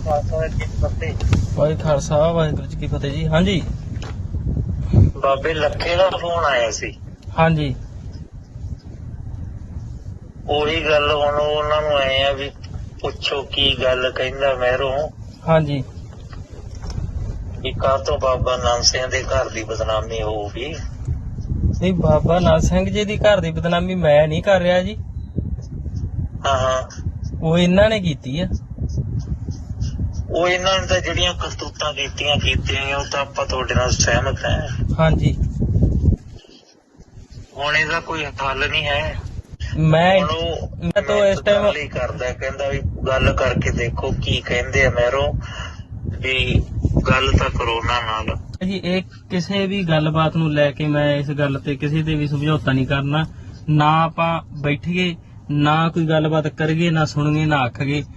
ਦਾ ਖਾਲਸਾ ਵਾਹਿਗੁਰੂ ਜੀ ਕੀ ਫਤਿਹ। ਵਾਹਿਗੁਰੂ ਖਾਲਸਾ ਵਾਹਿਗੁਰੂ ਜੀ ਕੀ ਫਤਿਹ ਜੀ। ਹਾਂਜੀ। ਬਾਬੇ ਲੱਖੇ ਦਾ ਫੋਨ ਆਇਆ ਸੀ। ਹਾਂਜੀ। ਉਹੀ ਗੱਲ ਹੁਣ ਉਹਨਾਂ ਨੂੰ ਆਏ ਆ ਵੀ ਪੁੱਛੋ ਕੀ ਗੱਲ ਕਹਿੰਦਾ ਮਹਿਰੋਂ। ਹਾਂਜੀ। ਕਿ ਕਾਹ ਤੋਂ ਬਾਬਾ ਨਾਨਕ ਸਿੰਘ ਦੇ ਘਰ ਦੀ ਬਦਨਾਮੀ ਹੋਊਗੀ ਨਹੀਂ ਬਾਬਾ ਨਾਥ ਸਿੰਘ ਜੀ ਦੀ ਘਰ ਦੀ ਬਦਨਾਮੀ ਮੈਂ ਨਹੀਂ ਕਰ ਰਿਹਾ ਜੀ। ਹਾਂ ਹਾਂ। ਉਹ ਇਹਨਾਂ ਨੇ ਕੀਤੀ ਆ। ਉਹ ਇਹਨਾਂ ਨੇ ਤਾਂ ਜਿਹੜੀਆਂ ਕਰਤੂਤਾਂ ਕੀਤੀਆਂ ਕੀਤੀਆਂ ਉਹ ਤਾਂ ਆਪਾਂ ਤੁਹਾਡੇ ਨਾਲ ਸਹਿਮਤ ਹੈ। ਹਾਂਜੀ। ਹੁਣ ਇਹਦਾ ਕੋਈ ਹੱਲ ਨਹੀਂ ਹੈ। ਮੈਂ ਮੈਂ ਤਾਂ ਇਸ ਟਾਈਮ ਗੱਲ ਹੀ ਕਰਦਾ ਕਹਿੰਦਾ ਵੀ ਗੱਲ ਕਰਕੇ ਦੇਖੋ ਕੀ ਕਹਿੰਦੇ ਆ ਮਹਿਰੋਂ ਵੀ ਗੱਲ ਤਾਂ ਕਰੋਨਾ ਨਾਲ। ਜੀ ਇਹ ਕਿਸੇ ਵੀ ਗੱਲਬਾਤ ਨੂੰ ਲੈ ਕੇ ਮੈਂ ਇਸ ਗੱਲ ਤੇ ਕਿਸੇ ਤੇ ਵੀ ਸਮਝੌਤਾ ਨਹੀਂ ਕਰਨਾ। ਨਾ ਆਪਾਂ ਬੈਠੀਏ ਨਾ ਕੋਈ ਗੱਲਬਾਤ ਕਰੀਏ ਨਾ ਸੁਣੀਏ ਨਾ ਆਖੀਏ। ਤੇ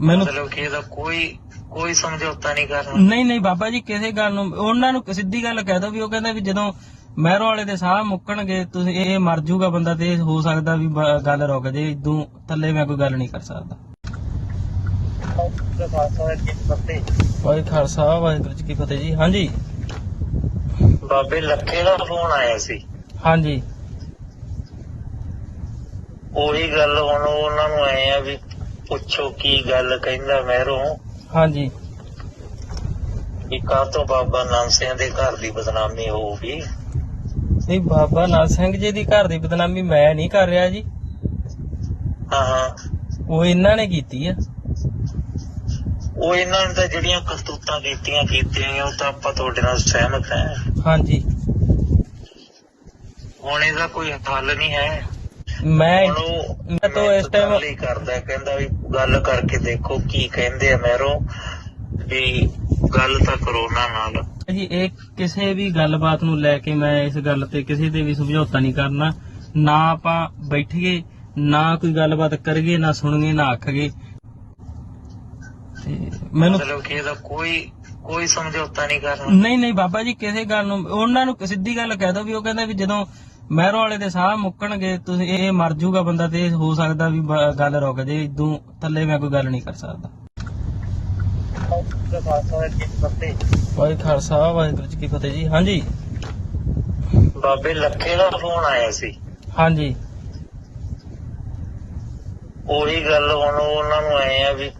ਮੈਨੂੰ ਮਤਲਬ ਕਿ ਇਹਦਾ ਕੋਈ ਕੋਈ ਸਮਝੌਤਾ ਨਹੀਂ ਕਰਨਾ। ਨਹੀਂ ਨਹੀਂ ਬਾਬਾ ਜੀ ਕਿਸੇ ਗੱਲ ਨੂੰ ਉਹਨਾਂ ਨੂੰ ਸਿੱਧੀ ਗੱਲ ਕਹਿ ਦੋ ਵੀ ਉਹ ਕਹਿੰਦਾ ਵੀ ਜਦੋਂ ਮਹਿਰੋ ਵਾਲੇ ਦੇ ਸਾਹ ਮੁੱਕਣਗੇ ਤੁਸੀਂ ਇਹ ਮਰ ਜਾਊਗਾ ਬੰਦਾ ਤੇ ਇਹ ਹੋ ਸਕਦਾ ਵੀ ਬ- ਗੱਲ ਰੁਕ ਜੇ ਇਦੋਂ ਥੱਲੇ ਮੈਂ ਕੋਈ ਗੱਲ ਨਹੀਂ ਕਰ ਸਕਦਾ। ਦਾ ਖਾਲਸਾ ਵਾਹਿਗੁਰੂ ਜੀ ਕੀ ਫਤਿਹ। ਵਾਹਿਗੁਰੂ ਖਾਲਸਾ ਵਾਹਿਗੁਰੂ ਜੀ ਕੀ ਫਤਿਹ ਜੀ। ਹਾਂਜੀ। ਬਾਬੇ ਲੱਖੇ ਦਾ ਫੋਨ ਆਇਆ ਸੀ। ਹਾਂਜੀ। ਉਹੀ ਗੱਲ ਹੁਣ ਉਹਨਾਂ ਨੂੰ ਆਏ ਆ ਵੀ ਪੁੱਛੋ ਕੀ ਗੱਲ ਕਹਿੰਦਾ ਮਹਿਰੋਂ। ਹਾਂਜੀ। ਕਿ ਕਾਹ ਤੋਂ ਬਾਬਾ ਨਾਨਕ ਸਿੰਘ ਦੇ ਘਰ ਦੀ ਬਦਨਾਮੀ ਹੋਊਗੀ? ਨਹੀਂ ਬਾਬਾ ਨਾਥ ਸਿੰਘ ਜੀ ਦੀ ਘਰ ਦੀ ਬਦਨਾਮੀ ਮੈਂ ਨਹੀਂ ਕਰ ਰਿਹਾ ਜੀ। ਹਾਂ ਹਾਂ। ਉਹ ਇਹਨਾਂ ਨੇ ਕੀਤੀ ਆ। ਉਹ ਇਹਨਾਂ ਨੇ ਤਾਂ ਜਿਹੜੀਆਂ ਕਰਤੂਤਾਂ ਕੀਤੀਆਂ ਕੀਤੀਆਂ ਉਹ ਤਾਂ ਆਪਾਂ ਤੁਹਾਡੇ ਨਾਲ ਸਹਿਮਤ ਹੈ। ਹਾਂਜੀ। ਹੁਣ ਇਹਦਾ ਕੋਈ ਹੱਲ ਨਹੀਂ ਹੈ। ਮੈਂ ਮੈਂ ਤਾਂ ਇਸ ਟਾਈਮ ਹੀ ਕਰਦਾ ਕਹਿੰਦਾ ਵੀ ਗੱਲ ਕਰਕੇ ਦੇਖੋ ਕੀ ਕਹਿੰਦੇ ਆ ਮਹਿਰੋਂ ਵੀ ਗੱਲ ਤਾਂ ਕਰੋਨਾ ਨਾਲ। ਜੀ ਇਹ ਕਿਸੇ ਵੀ ਗੱਲਬਾਤ ਨੂੰ ਲੈ ਕੇ ਮੈਂ ਇਸ ਗੱਲ ਤੇ ਕਿਸੇ ਤੇ ਵੀ ਸਮਝੌਤਾ ਨਹੀਂ ਕਰਨਾ। ਨਾ ਆਪਾਂ ਬੈਠੀਏ ਨਾ ਕੋਈ ਗੱਲਬਾਤ ਕਰੀਏ ਨਾ ਸੁਣੀਏ ਨਾ ਆਖੀਏ। ਤੇ ਮੈਨੂੰ ਮਤਲਬ ਕਿ ਇਹਦਾ ਕੋਈ ਕੋਈ ਸਮਝੌਤਾ ਨਹੀਂ ਕਰਨਾ। ਨਹੀਂ ਨਹੀਂ ਬਾਬਾ ਜੀ ਕਿਸੇ ਗੱਲ ਨੂੰ ਉਹਨਾਂ ਨੂੰ ਸਿੱਧੀ ਗੱਲ ਕਹਿ ਦੋ ਵੀ ਉਹ ਕਹਿੰਦਾ ਵੀ ਜਦੋਂ ਮਹਿਰੋ ਵਾਲੇ ਦੇ ਸਾਹ ਮੁੱਕਣਗੇ ਤੁਸੀਂ ਇਹ ਮਰ ਜਾਊਗਾ ਬੰਦਾ ਤੇ ਇਹ ਹੋ ਸਕਦਾ ਵੀ ਬ- ਗੱਲ ਰੁਕ ਜੇ ਇਦੋਂ ਥੱਲੇ ਮੈਂ ਕੋਈ ਗੱਲ ਨਹੀਂ ਕਰ ਸਕਦਾ। ਦਾ ਖਾਲਸਾ ਵਾਹਿਗੁਰੂ ਜੀ ਕੀ ਫਤਿਹ ਜੀ। ਹਾਂਜੀ। ਬਾਬੇ ਲੱਖੇ ਦਾ ਫੋਨ ਆਇਆ ਸੀ। ਹਾਂਜੀ। ਉਹੀ ਗੱਲ ਹੁਣ ਉਹਨਾਂ ਨੂੰ ਆਏ ਆ ਵੀ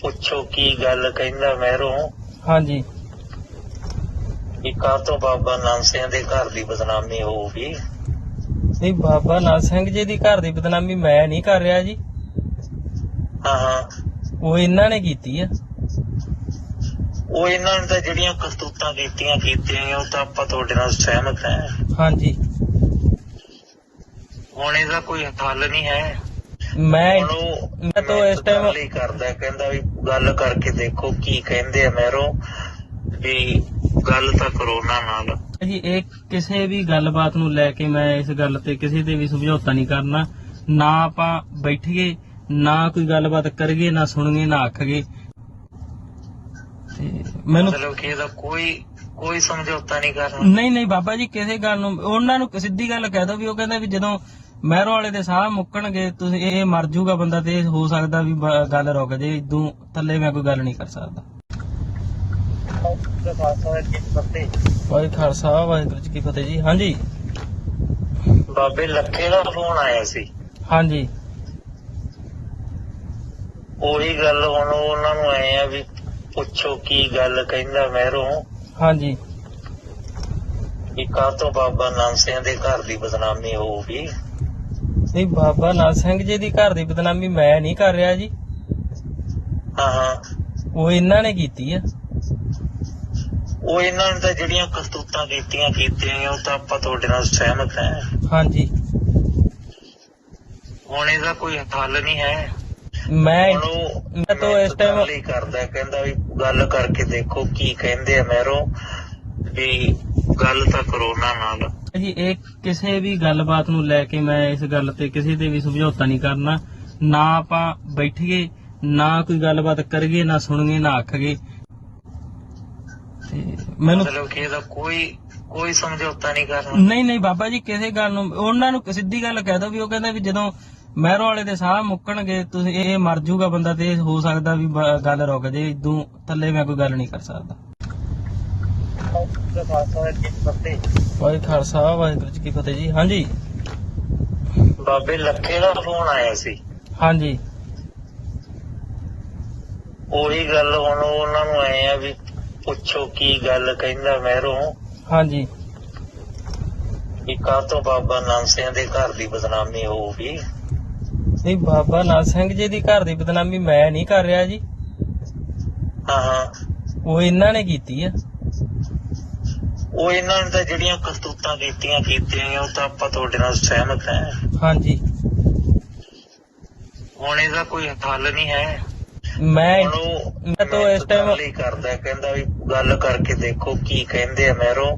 ਪੁੱਛੋ ਕੀ ਗੱਲ ਕਹਿੰਦਾ ਮਹਿਰੋਂ। ਹਾਂਜੀ। ਕਿ ਕਾਹ ਤੋਂ ਬਾਬਾ ਨਾਨਕ ਸਿੰਘ ਦੇ ਘਰ ਦੀ ਬਦਨਾਮੀ ਹੋਊਗੀ? ਨਹੀਂ ਬਾਬਾ ਨਾਥ ਸਿੰਘ ਜੀ ਦੀ ਘਰ ਦੀ ਬਦਨਾਮੀ ਮੈਂ ਨਹੀਂ ਕਰ ਰਿਹਾ ਜੀ। ਹਾਂ। ਹਾਂ ਉਹ ਇਹਨਾਂ ਨੇ ਕੀਤੀ ਆ। ਉਹ ਇਹਨਾਂ ਨੇ ਤਾਂ ਜਿਹੜੀਆਂ ਕਰਤੂਤਾਂ ਕੀਤੀਆਂ ਕੀਤੀਆਂ ਉਹ ਤਾਂ ਆਪਾਂ ਤੁਹਾਡੇ ਨਾਲ ਸਹਿਮਤ ਹੈ। ਹਾਂਜੀ। ਹੁਣ ਇਹਦਾ ਕੋਈ ਹੱਲ ਨਹੀਂ ਹੈ। ਮੈਂ ਮੈਂ ਤਾਂ ਇਸ ਟਾਈਮ ਕਰਦਾ ਕਹਿੰਦਾ ਵੀ ਗੱਲ ਕਰਕੇ ਦੇਖੋ ਕੀ ਕਹਿੰਦੇ ਆ ਮਹਿਰੋਂ ਵੀ ਗੱਲ ਤਾਂ ਕਰੋਨਾ ਨਾਲ। ਜੀ ਇਹ ਕਿਸੇ ਵੀ ਗੱਲਬਾਤ ਨੂੰ ਲੈ ਕੇ ਮੈਂ ਇਸ ਗੱਲ ਤੇ ਕਿਸੇ ਤੇ ਵੀ ਸਮਝੌਤਾ ਨਹੀਂ ਕਰਨਾ। ਨਾ ਆਪਾਂ ਬੈਠੀਏ ਨਾ ਕੋਈ ਗੱਲਬਾਤ ਕਰੀਏ ਨਾ ਸੁਣੀਏ ਨਾ ਆਖੀਏ। ਤੇ ਮੈਨੂੰ ਮਤਲਬ ਕਿ ਇਹਦਾ ਕੋਈ ਕੋਈ ਸਮਝੌਤਾ ਨਹੀਂ ਕਰਨਾ। ਨਹੀਂ ਨਹੀਂ ਬਾਬਾ ਜੀ ਕਿਸੇ ਗੱਲ ਨੂੰ ਉਹਨਾਂ ਨੂੰ ਸਿੱਧੀ ਗੱਲ ਕਹਿ ਦੋ ਵੀ ਉਹ ਕਹਿੰਦਾ ਵੀ ਜਦੋਂ ਮਹਿਰੋ ਵਾਲੇ ਦੇ ਸਾਹ ਮੁੱਕਣਗੇ ਤੁਸੀਂ ਇਹ ਮਰ ਜਾਊਗਾ ਬੰਦਾ ਤੇ ਹੋ ਸਕਦਾ ਵੀ ਬ- ਗੱਲ ਰੁਕ ਜੇ ਇਦੋਂ ਥੱਲੇ ਮੈਂ ਕੋਈ ਗੱਲ ਨਹੀਂ ਕਰ ਸਕਦਾ। ਦਾ ਖਾਲਸਾ ਵਾਹਿਗੁਰੂ ਜੀ ਕੀ ਫਤਿਹ ਵਾਹਿਗੁਰੂ ਖਾਲਸਾ ਵਾਹਿਗੁਰੂ ਜੀ ਕੀ ਫਤਿਹ ਜੀ। ਹਾਂਜੀ। ਬਾਬੇ ਲੱਖੇ ਦਾ ਫੋਨ ਆਇਆ ਸੀ। ਹਾਂਜੀ। ਉਹੀ ਗੱਲ ਹੁਣ ਉਹਨਾਂ ਨੂੰ ਆਏ ਆ ਵੀ ਪੁੱਛੋ ਕੀ ਗੱਲ ਕਹਿੰਦਾ ਮਹਿਰੋਂ। ਹਾਂਜੀ। ਕਿ ਕਾਹ ਤੋਂ ਬਾਬਾ ਨਾਨਕ ਸਿੰਘ ਦੇ ਘਰ ਦੀ ਬਦਨਾਮੀ ਹੋਊਗੀ ਨਹੀਂ ਬਾਬਾ ਨਾਥ ਸਿੰਘ ਜੀ ਦੀ ਘਰ ਦੀ ਬਦਨਾਮੀ ਮੈਂ ਨਹੀਂ ਕਰ ਰਿਹਾ ਜੀ। ਹਾਂ ਹਾਂ। ਉਹ ਇਹਨਾਂ ਨੇ ਕੀਤੀ ਆ। ਉਹ ਇਹਨਾਂ ਨੇ ਤਾਂ ਜਿਹੜੀਆਂ ਕਰਤੂਤਾਂ ਕੀਤੀਆਂ ਕੀਤੀਆਂ ਉਹ ਤਾਂ ਆਪਾਂ ਤੁਹਾਡੇ ਨਾਲ ਸਹਿਮਤ ਹੈ। ਹਾਂਜੀ। ਹੁਣ ਇਹਦਾ ਕੋਈ ਹੱਲ ਨਹੀਂ ਹੈ। ਮੈਂ ਮੈਂ ਤਾਂ ਇਸ ਟਾਈਮ ਗੱਲ ਹੀ ਕਰਦਾ ਕਹਿੰਦਾ ਵੀ ਗੱਲ ਕਰਕੇ ਦੇਖੋ ਕੀ ਕਹਿੰਦੇ ਆ ਮਹਿਰੋਂ ਵੀ ਗੱਲ ਤਾਂ ਕਰੋਨਾ ਨਾਲ। ਜੀ ਇਹ ਕਿਸੇ ਵੀ ਗੱਲਬਾਤ ਨੂੰ ਲੈ ਕੇ ਮੈਂ ਇਸ ਗੱਲ ਤੇ ਕਿਸੇ ਤੇ ਵੀ ਸਮਝੌਤਾ ਨਹੀਂ ਕਰਨਾ। ਨਾ ਆਪਾਂ ਬੈਠੀਏ ਨਾ ਕੋਈ ਗੱਲਬਾਤ ਕਰੀਏ ਨਾ ਸੁਣੀਏ ਨਾ ਆਖੀਏ। ਤੇ ਮੈਨੂੰ ਮਤਲਬ ਕਿ ਇਹਦਾ ਕੋਈ ਕੋਈ ਸਮਝੌਤਾ ਨਹੀਂ ਕਰਨਾ। ਨਹੀਂ ਨਹੀਂ ਬਾਬਾ ਜੀ ਕਿਸੇ ਗੱਲ ਨੂੰ ਉਹਨਾਂ ਨੂੰ ਸਿੱਧੀ ਗੱਲ ਕਹਿ ਦੋ ਵੀ ਉਹ ਕਹਿੰਦਾ ਵੀ ਜਦੋਂ ਮਹਿਰੋਂ ਵਾਲੇ ਦੇ ਸਾਹ ਮੁੱਕਣਗੇ ਤੁਸੀਂ ਇਹ ਮਰ ਜੂਗਾ ਬੰਦਾ ਤੇ ਹੋ ਸਕਦਾ ਵੀ ਬ- ਗੱਲ ਰੁਕ ਜੇ ਇਦੋਂ ਥੱਲੇ ਮੈਂ ਕੋਈ ਗੱਲ ਨਹੀਂ ਕਰ ਸਕਦਾ। ਵਾਹਿ ਖਾਲਸਾ ਵਾਹਿਗੁਰੂ ਜੀ ਕੀ ਫਤਿਹ ਜੀ। ਹਾਂਜੀ। ਬਾਬੇ ਲੱਖੇ ਦਾ ਫੋਨ ਆਇਆ ਸੀ। ਹਾਂਜੀ। ਉਹੀ ਗੱਲ ਹੁਣ ਉਹਨਾਂ ਨੂੰ ਆਏ ਆ ਵੀ ਪੁੱਛੋ ਕੀ ਗੱਲ ਕਹਿੰਦਾ ਮਹਿਰੋਂ? ਹਾਂਜੀ। ਕਾਹ ਤੋਂ ਬਾਬਾ ਨਾਨਕ ਸਿੰਘ ਦੇ ਘਰ ਦੀ ਬਦਨਾਮੀ ਹੋਊਗੀ? ਨਹੀਂ ਬਾਬਾ ਨਾਥ ਸਿੰਘ ਜੀ ਦੀ ਘਰ ਦੀ ਬਦਨਾਮੀ ਮੈਂ ਨਹੀਂ ਕਰ ਰਿਹਾ ਜੀ। ਹਾਂ ਹਾਂ। ਉਹ ਇਹਨਾਂ ਨੇ ਕੀਤੀ ਆ। ਉਹ ਇਹਨਾਂ ਨੇ ਤਾਂ ਜਿਹੜੀਆਂ ਕਰਤੂਤਾਂ ਕੀਤੀਆਂ ਕੀਤੀਆਂ ਉਹ ਤਾਂ ਆਪਾਂ ਤੁਹਾਡੇ ਨਾਲ ਸਹਿਮਤ ਹੈ। ਹਾਂਜੀ। ਹੁਣ ਇਹਦਾ ਕੋਈ ਹੱਲ ਨਹੀਂ ਹੈ। ਮੈਂ ਮੈਂ ਤਾਂ ਇਸ ਟਾਈਮ ਗੱਲ ਹੀ ਕਰਦਾ ਕਹਿੰਦਾ ਵੀ ਗੱਲ ਕਰਕੇ ਦੇਖੋ ਕੀ ਕਹਿੰਦੇ ਆ ਮਹਿਰੋਂ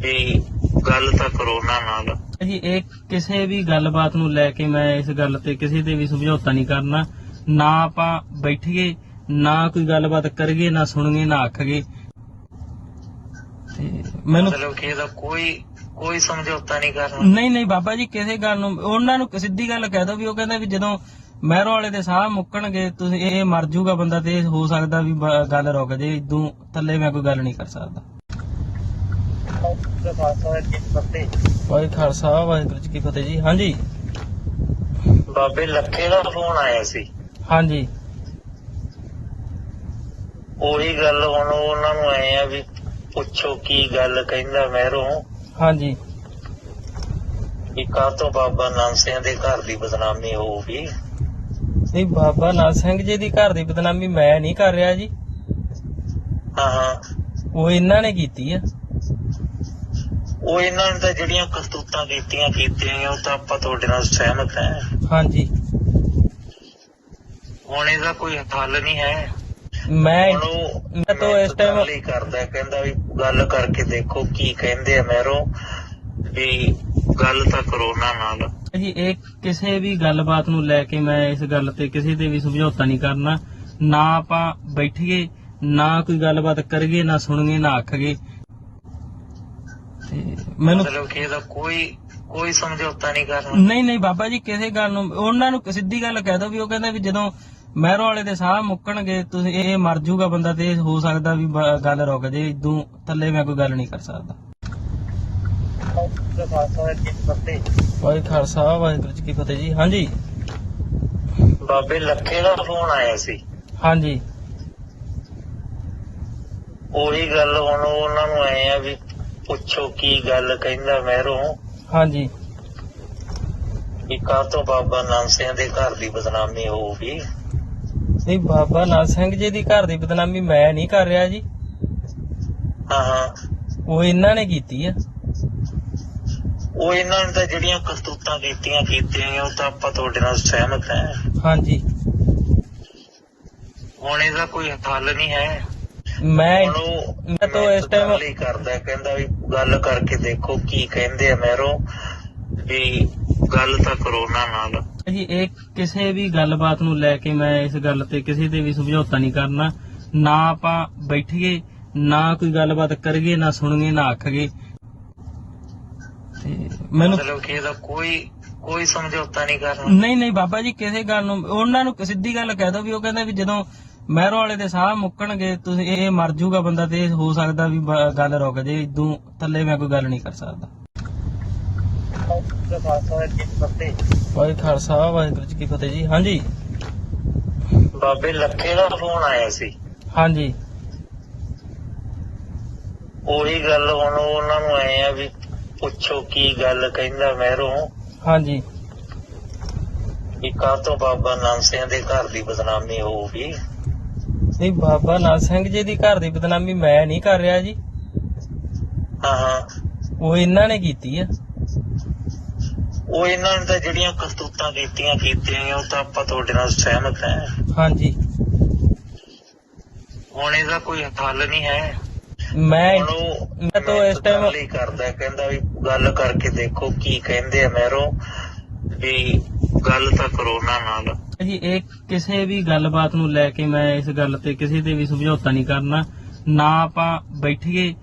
ਵੀ ਗੱਲ ਤਾਂ ਕਰੋਨਾ ਨਾਲ। ਜੀ ਇਹ ਕਿਸੇ ਵੀ ਗੱਲਬਾਤ ਨੂੰ ਲੈ ਕੇ ਮੈਂ ਇਸ ਗੱਲ ਤੇ ਕਿਸੇ ਤੇ ਵੀ ਸਮਝੌਤਾ ਨਹੀਂ ਕਰਨਾ। ਨਾ ਆਪਾਂ ਬੈਠੀਏ ਨਾ ਕੋਈ ਗੱਲਬਾਤ ਕਰੀਏ ਨਾ ਸੁਣੀਏ ਨਾ ਆਖੀਏ। ਤੇ ਮੈਨੂੰ ਮਤਲਬ ਕਿ ਇਹਦਾ ਕੋਈ ਕੋਈ ਸਮਝੌਤਾ ਨਹੀਂ ਕਰਨਾ। ਨਹੀਂ ਨਹੀਂ ਬਾਬਾ ਜੀ ਕਿਸੇ ਗੱਲ ਨੂੰ ਉਹਨਾਂ ਨੂੰ ਸਿੱਧੀ ਗੱਲ ਕਹਿ ਦੋ ਵੀ ਉਹ ਕਹਿੰਦਾ ਵੀ ਜਦੋਂ ਮਹਿਰੋਂ ਵਾਲੇ ਦੇ ਸਾਹ ਮੁੱਕਣਗੇ ਤੁਸੀਂ ਇਹ ਮਰ ਜੂਗਾ ਬੰਦਾ ਤੇ ਹੋ ਸਕਦਾ ਵੀ ਗੱਲ ਰੁਕ ਜੇ ਇਦੋਂ ਥੱਲੇ ਮੈਂ ਕੋਈ ਗੱਲ ਨਹੀਂ ਕਰ ਸਕਦਾ। ਵਾਹਿ ਖਾਲਸਾ ਵਾਹਿਗੁਰੂ ਜੀ ਕੀ ਫਤਿਹ ਜੀ। ਹਾਂਜੀ। ਬਾਬੇ ਲੱਖੇ ਦਾ ਫੋਨ ਆਇਆ ਸੀ। ਹਾਂਜੀ। ਉਹੀ ਗੱਲ ਹੁਣ ਉਹਨਾਂ ਨੂੰ ਆਏ ਆ ਵੀ ਪੁੱਛੋ ਕੀ ਗੱਲ ਕਹਿੰਦਾ ਮਹਿਰੋਂ ਹਾਂਜੀ। ਵੀ ਕਾਹ ਤੋਂ ਬਾਬਾ ਨਾਨਕ ਸਿੰਘ ਦੇ ਘਰ ਦੀ ਬਦਨਾਮੀ ਹੋਊਗੀ? ਨਹੀਂ ਬਾਬਾ ਨਾਥ ਸਿੰਘ ਜੀ ਦੀ ਘਰ ਦੀ ਬਦਨਾਮੀ ਮੈਂ ਨਹੀਂ ਕਰ ਰਿਹਾ ਜੀ। ਹਾਂ। ਹਾਂ ਉਹ ਇਹਨਾਂ ਨੇ ਕੀਤੀ ਆ। ਉਹ ਇਹਨਾਂ ਨੇ ਤਾਂ ਜਿਹੜੀਆਂ ਕਰਤੂਤਾਂ ਕੀਤੀਆਂ ਕੀਤੀਆਂ ਉਹ ਤਾਂ ਆਪਾਂ ਤੁਹਾਡੇ ਨਾਲ ਸਹਿਮਤ ਹੈ। ਹਾਂਜੀ। ਹੁਣ ਇਹਦਾ ਕੋਈ ਹੱਲ ਨਹੀਂ ਹੈ। ਮੈਂ ਮੈਂ ਤਾਂ ਇਸ ਟਾਈਮ ਹੀ ਕਰਦਾ ਕਹਿੰਦਾ ਵੀ ਗੱਲ ਕਰਕੇ ਦੇਖੋ ਕੀ ਕਹਿੰਦੇ ਆ ਮਹਿਰੋਂ ਵੀ ਗੱਲ ਤਾਂ ਕਰੋਨਾ ਨਾਲ। ਜੀ ਇਹ ਕਿਸੇ ਵੀ ਗੱਲਬਾਤ ਨੂੰ ਲੈ ਕੇ ਮੈਂ ਇਸ ਗੱਲ ਤੇ ਕਿਸੇ ਤੇ ਵੀ ਸਮਝੌਤਾ ਨਹੀਂ ਕਰਨਾ। ਨਾ ਆਪਾਂ ਬੈਠੀਏ ਨਾ ਕੋਈ ਗੱਲਬਾਤ ਕਰੀਏ ਨਾ ਸੁਣੀਏ ਨਾ ਆਖੀਏ। ਤੇ ਮੈਨੂੰ ਮਤਲਬ ਕਿ ਇਹਦਾ ਕੋਈ ਕੋਈ ਸਮਝੌਤਾ ਨਹੀਂ ਕਰਨਾ। ਨਹੀਂ ਨਹੀਂ ਬਾਬਾ ਜੀ ਕਿਸੇ ਗੱਲ ਨੂੰ ਉਹਨਾਂ ਨੂੰ ਸਿੱਧੀ ਗੱਲ ਕਹਿ ਦੋ ਵੀ ਉਹ ਕਹਿੰਦਾ ਵੀ ਜਦੋਂ ਮਹਿਰੋਂ ਵਾਲੇ ਦੇ ਸਾਹ ਮੁੱਕਣਗੇ ਤੁਸੀਂ ਇਹ ਮਰ ਜੂਗਾ ਬੰਦਾ ਤੇ ਹੋ ਸਕਦਾ ਵੀ ਗੱਲ ਰੁਕ ਜੇ ਇਦੋਂ ਥੱਲੇ ਮੈਂ ਕੋਈ ਗੱਲ ਨਹੀਂ ਕਰ ਸਕਦਾ। ਵਾਹਿ ਖਾਲਸਾ ਵਾਹਿਗੁਰੂ ਜੀ ਕੀ ਫਤਿਹ। ਜੀ ਹਾਂਜੀ। ਬਾਬੇ ਲੱਖੇ ਦਾ ਫੋਨ ਆਇਆ ਸੀ। ਹਾਂਜੀ। ਉਹੀ ਗੱਲ ਹੁਣ ਉਹਨਾਂ ਨੂੰ ਆਏ ਆ ਵੀ ਪੁੱਛੋ ਕੀ ਗੱਲ ਕਹਿੰਦਾ ਮਹਿਰੋਂ। ਹਾਂਜੀ। ਕਾਹ ਤੋਂ ਬਾਬਾ ਨਾਨਕ ਸਿੰਘ ਦੇ ਘਰ ਦੀ ਬਦਨਾਮੀ ਹੋਊਗੀ ਨਹੀਂ ਬਾਬਾ ਨਾਥ ਸਿੰਘ ਜੀ ਦੀ ਘਰ ਦੀ ਬਦਨਾਮੀ ਮੈਂ ਨਹੀਂ ਕਰ ਰਿਹਾ ਜੀ। ਹਾਂ ਹਾਂ। ਉਹ ਇਹਨਾਂ ਨੇ ਕੀਤੀ ਆ। ਉਹ ਇਹਨਾਂ ਨੇ ਤਾਂ ਜਿਹੜੀਆਂ ਕਰਤੂਤਾਂ ਕੀਤੀਆਂ ਕੀਤੀਆਂ ਉਹ ਤਾਂ ਆਪਾਂ ਤੁਹਾਡੇ ਨਾਲ ਸਹਿਮਤ ਹੈ। ਹਾਂਜੀ। ਹੁਣ ਇਹਦਾ ਕੋਈ ਹੱਲ ਨਹੀਂ ਹੈ। ਮੈਂ ਮੈਂ ਤਾਂ ਇਸ ਟਾਈਮ ਹੀ ਕਰਦਾ ਕਹਿੰਦਾ ਵੀ ਗੱਲ ਕਰਕੇ ਦੇਖੋ ਕੀ ਕਹਿੰਦੇ ਆ ਮਹਿਰੋਂ ਵੀ ਗੱਲ ਤਾਂ ਕਰੋਨਾ ਨਾਲ। ਜੀ ਇਹ ਕਿਸੇ ਵੀ ਗੱਲਬਾਤ ਨੂੰ ਲੈ ਕੇ ਮੈਂ ਇਸ ਗੱਲ ਤੇ ਕਿਸੇ ਤੇ ਵੀ ਸਮਝੌਤਾ ਨਹੀਂ ਕਰਨਾ। ਨਾ ਆਪਾਂ ਬੈਠੀਏ ਨਾ ਕੋਈ ਗੱਲਬਾਤ ਕਰੀਏ ਨਾ ਸੁਣੀਏ ਨਾ ਆਖੀਏ। ਤੇ ਮੈਨੂੰ ਮਤਲਬ ਕਿ ਇਹਦਾ ਕੋਈ ਕੋਈ ਸਮਝੌਤਾ ਨਹੀਂ ਕਰਨਾ। ਨਹੀਂ ਨਹੀਂ ਬਾਬਾ ਜੀ ਕਿਸੇ ਗੱਲ ਨੂੰ ਉਹਨਾਂ ਨੂੰ ਸਿੱਧੀ ਗੱਲ ਕਹਿ ਦੋ ਵੀ ਉਹ ਕਹਿੰਦਾ ਵੀ ਜਦੋਂ ਮਹਿਰੋਂ ਵਾਲੇ ਦੇ ਸਾਹ ਮੁੱਕਣਗੇ ਤੁਸੀਂ ਇਹ ਮਰ ਜੂਗਾ ਬੰਦਾ ਤੇ ਹੋ ਸਕਦਾ ਵੀ ਬ- ਗੱਲ ਰੁਕ ਜੇ ਇਦੋਂ ਥੱਲੇ ਮੈਂ ਕੋਈ ਗੱਲ ਨਹੀਂ ਕਰ ਸਕਦਾ। ਵਾਹਿ ਖਾਲਸਾ ਵਾਹਿਗੁਰੂ ਜੀ ਕੀ ਫਤਿਹ ਜੀ। ਹਾਂਜੀ। ਬਾਬੇ ਲੱਖੇ ਦਾ ਫੋਨ ਆਇਆ ਸੀ। ਹਾਂਜੀ। ਉਹੀ ਗੱਲ ਹੁਣ ਉਹਨਾਂ ਨੂੰ ਆਏ ਆ ਵੀ ਪੁੱਛੋ ਕੀ ਗੱਲ ਕਹਿੰਦਾ ਮਹਿਰੋਂ? ਹਾਂਜੀ। ਵੀ ਕਾਹ ਤੋਂ ਬਾਬਾ ਨਾਨਕ ਸਿੰਘ ਦੇ ਘਰ ਦੀ ਬਦਨਾਮੀ ਹੋਊਗੀ? ਨਹੀਂ ਬਾਬਾ ਨਾਥ ਸਿੰਘ ਜੀ ਦੀ ਘਰ ਦੀ ਬਦਨਾਮੀ ਮੈਂ ਨਹੀਂ ਕਰ ਰਿਹਾ ਜੀ। ਹਾਂ ਹਾਂ। ਉਹ ਇਹਨਾਂ ਨੇ ਕੀਤੀ ਆ। ਉਹ ਇਹਨਾਂ ਨੇ ਤਾਂ ਜਿਹੜੀਆਂ ਕਰਤੂਤਾਂ ਕੀਤੀਆਂ ਕੀਤੀਆਂ ਉਹ ਤਾਂ ਆਪਾਂ ਤੁਹਾਡੇ ਨਾਲ ਸਹਿਮਤ ਹੈ। ਹਾਂਜੀ। ਹੁਣ ਇਹਦਾ ਕੋਈ ਹੱਲ ਨਹੀਂ ਹੈ। ਮੈਂ ਮੈਂ ਤਾਂ ਇਸ ਟਾਈਮ ਹੀ ਕਰਦਾ ਕਹਿੰਦਾ ਵੀ ਗੱਲ ਕਰਕੇ ਦੇਖੋ ਕੀ ਕਹਿੰਦੇ ਆ ਮਹਿਰੋਂ ਵੀ ਗੱਲ ਤਾਂ ਕਰੋਨਾ ਨਾਲ। ਜੀ ਇਹ ਕਿਸੇ ਵੀ ਗੱਲਬਾਤ ਨੂੰ ਲੈ ਕੇ ਮੈਂ ਇਸ ਗੱਲ ਤੇ ਕਿਸੇ ਤੇ ਵੀ ਸਮਝੌਤਾ ਨਹੀਂ ਕਰਨਾ। ਨਾ ਆਪਾਂ ਬੈਠੀਏ